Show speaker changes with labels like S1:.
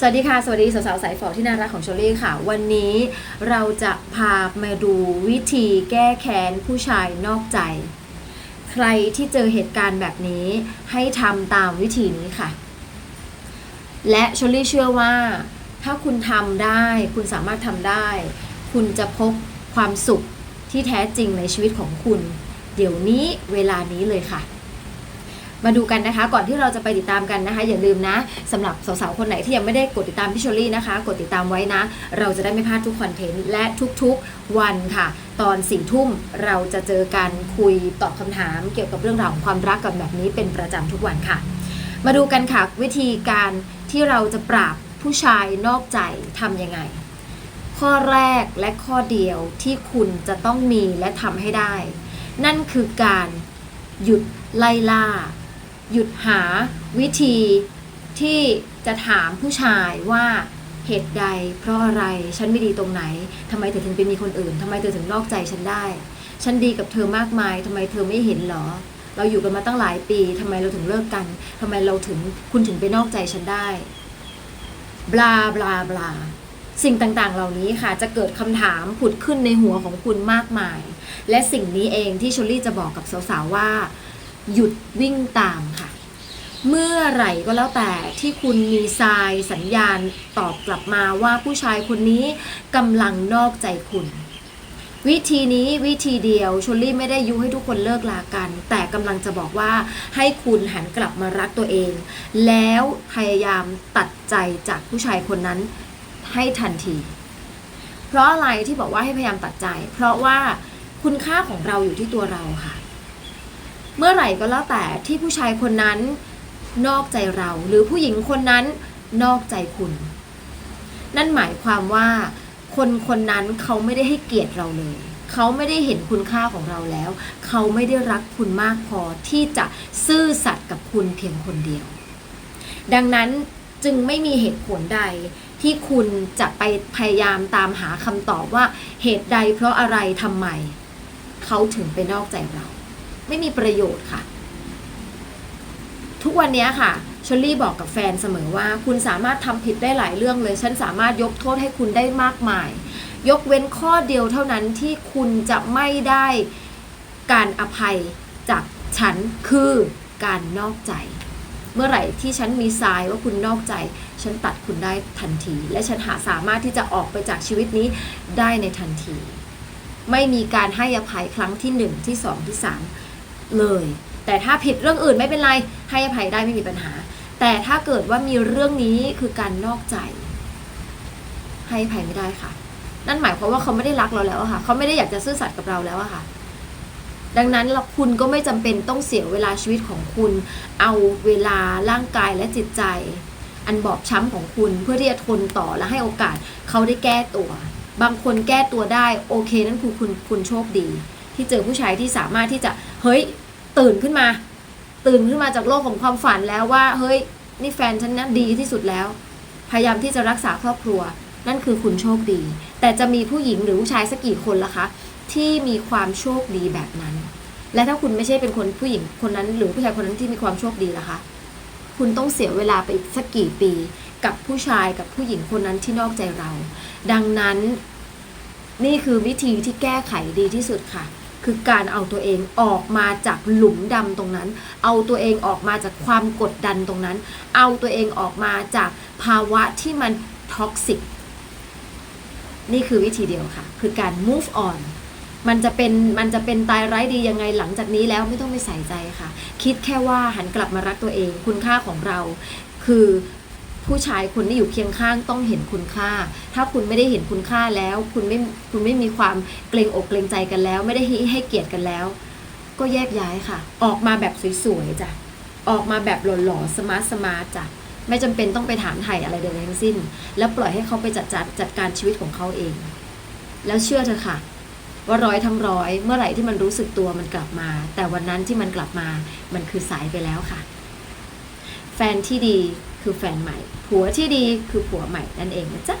S1: สวัสดีค่ะ สวัสดีสาวๆสายฝอที่น่ารักของชลี่ค่ะ วันนี้เราจะพามาดูวิธีแก้แค้นผู้ชายนอกใจ ใครที่เจอเหตุการณ์แบบนี้ให้ทำตามวิธีนี้ค่ะ และชลี่เชื่อว่า ถ้าคุณทำได้ คุณสามารถทำได้ คุณจะพบความสุขที่แท้จริงในชีวิตของคุณ เดี๋ยวนี้เวลานี้เลยค่ะ มาดูกันนะคะ ก่อนที่เราจะไปติดตามกันนะคะ อย่าลืมนะสำหรับสาวๆคนไหนที่ยังไม่ได้กดติดตามพี่ชลี่นะคะ กดติดตามไว้นะ เราจะได้ไม่พลาดทุกคอนเทนต์และทุกๆวันค่ะ ตอนสี่ทุ่มเราจะเจอกันคุยตอบคำถาม เกี่ยวกับเรื่องราวของความรักกันแบบนี้เป็นประจำทุกวันค่ะ มาดูกันค่ะวิธีการที่เราจะปราบผู้ชายนอกใจทำยังไง ข้อแรกและข้อเดียวที่คุณจะต้องมีและทำให้ได้ นั่นคือการหยุดไล่ล่า หยุดหาวิธีที่จะถามผู้ชายว่าเหตุใด เพราะอะไรฉันไม่ดีตรงไหนทำไมเธอถึงไปมีคนอื่นทำไมเธอถึงนอกใจฉันได้ ฉันดีกับเธอมากมายทำไมเธอไม่เห็นเหรอ เราอยู่กันมาตั้งหลายปีทำไมเราถึงเลิกกันทำไมเราถึงคุณถึงไปนอกใจฉันได้บลาบลาบลาสิ่งต่างๆ เหล่านี้ค่ะจะเกิดคำถามผุดขึ้นในหัวของคุณมากมาย และสิ่งนี้เองที่ชลลี่จะบอกกับสาวๆว่า หยุดวิ่งตามค่ะ เมื่อไหร่ก็แล้วแต่ที่คุณมีทรายสัญญาณตอบกลับมาว่าผู้ชายคนนี้กำลังนอกใจคุณวิธีนี้วิธีเดียวชลลี่ไม่ได้ยุให้ทุกคนเลิกลากัน แต่กำลังจะบอกว่าให้คุณหันกลับมารักตัวเอง แล้วพยายามตัดใจจากผู้ชายคนนั้นให้ทันที เพราะอะไรที่บอกว่าให้พยายามตัดใจ เพราะว่าคุณค่าของเราอยู่ที่ตัวเราค่ะ เมื่อไหร่ก็แล้วแต่ที่ผู้ชายคนนั้นนอกใจเรา หรือผู้หญิงคนนั้นนอกใจคุณ นั่นหมายความว่า คนคนนั้นเขาไม่ได้ให้เกียรติเราเลย เขาไม่ได้เห็นคุณค่าของเราแล้ว เขาไม่ได้รักคุณมากพอที่จะซื่อสัตย์กับคุณเพียงคนเดียว ดังนั้นจึงไม่มีเหตุผลใดที่คุณจะไปพยายามตามหาคำตอบว่าเหตุใดเพราะอะไรทำไม เขาถึงไปนอกใจเรา ไม่มีประโยชน์ค่ะ ทุกวันนี้ค่ะชลลี่บอกกับแฟนเสมอว่า คุณสามารถทำผิดได้หลายเรื่องเลย ฉันสามารถยกโทษให้คุณได้มากมาย ยกเว้นข้อเดียวเท่านั้นที่คุณจะไม่ได้การอภัยจากฉันคือการนอกใจ เมื่อไหร่ที่ฉันมีทรายว่าคุณนอกใจ ฉันตัดคุณได้ทันที และฉันหาสามารถที่จะออกไปจากชีวิตนี้ได้ในทันที ไม่มีการให้อภัยครั้งที่หนึ่งที่สองที่สาม เลย แต่ถ้าผิดเรื่องอื่นไม่เป็นไรให้อภัยได้ไม่มีปัญหา แต่ถ้าเกิดว่ามีเรื่องนี้คือการนอกใจ ให้อภัยไม่ได้ค่ะ นั่นหมายความว่าเขาไม่ได้รักเราแล้วค่ะ เขาไม่ได้อยากจะซื่อสัตย์กับเราแล้วค่ะ ดังนั้นคุณก็ไม่จำเป็นต้องเสียเวลาชีวิตของคุณ เอาเวลาร่างกายและจิตใจ อันบอบช้ำของคุณเพื่อที่จะทนต่อและให้โอกาสเขาได้แก้ตัวบางคนแก้ตัวได้โอเคนั่นคือคุณคุณโชคดี ที่เจอผู้ชายที่สามารถที่จะ เฮ้ยตื่นขึ้นมา ตื่นขึ้นมาจากโลกของความฝันแล้วว่า เฮ้ย นี่แฟนฉันนะดีที่สุดแล้ว พยายามที่จะรักษาครอบครัว นั่นคือคุณโชคดี แต่จะมีผู้หญิงหรือผู้ชายสักกี่คนล่ะคะ ที่มีความโชคดีแบบนั้น และถ้าคุณไม่ใช่เป็นคนผู้หญิงคนนั้น หรือผู้ชายคนนั้นที่มีความโชคดีล่ะคะคุณต้องเสียเวลาไปอีกสักกี่ปี กับผู้ชายกับผู้หญิงคนนั้นที่นอกใจเรา ดังนั้น นี่คือวิธีที่แก้ไขดีที่สุดค่ะ คือการเอาตัวเองออกมาจากหลุมดำตรงนั้น เอาตัวเองออกมาจากความกดดันตรงนั้น เอาตัวเองออกมาจากภาวะที่มันท็อกซิกนี่คือวิธีเดียวค่ะ คือการ move on มันจะเป็นมันจะเป็นตายร้ายดียังไงหลังจากนี้แล้วไม่ต้องไปใส่ใจค่ะ คิดแค่ว่าหันกลับมารักตัวเอง คุณค่าของเรา คือ ผู้ชายคนที่อยู่เคียงข้างต้องเห็นคุณค่า ถ้าคุณไม่ได้เห็นคุณค่าแล้ว คุณไม่คุณไม่มีความเกรงอกเกรงใจกันแล้ว ไม่ได้ให้ให้เกียรติกันแล้ว ก็แยกย้ายค่ะ ออกมาแบบสวยๆจ้ะออกมาแบบหล่อๆสมาร์ทสมาร์ทจ้ะไม่จำเป็นต้องไปถามไถ่อะไรใดๆทั้งสิ้น แล้วปล่อยให้เขาไปจัดจัดจัดการชีวิตของเขาเอง แล้วเชื่อเถอค่ะ ว่าร้อยทั้งร้อยเมื่อไหร่ที่มันรู้สึกตัวมันกลับมา แต่วันนั้นที่มันกลับมามันคือสายไปแล้วค่ะ แฟนที่ดีคือแฟนใหม่ ผัวที่ดีคือผัวใหม่นั่นเองนะจ๊ะ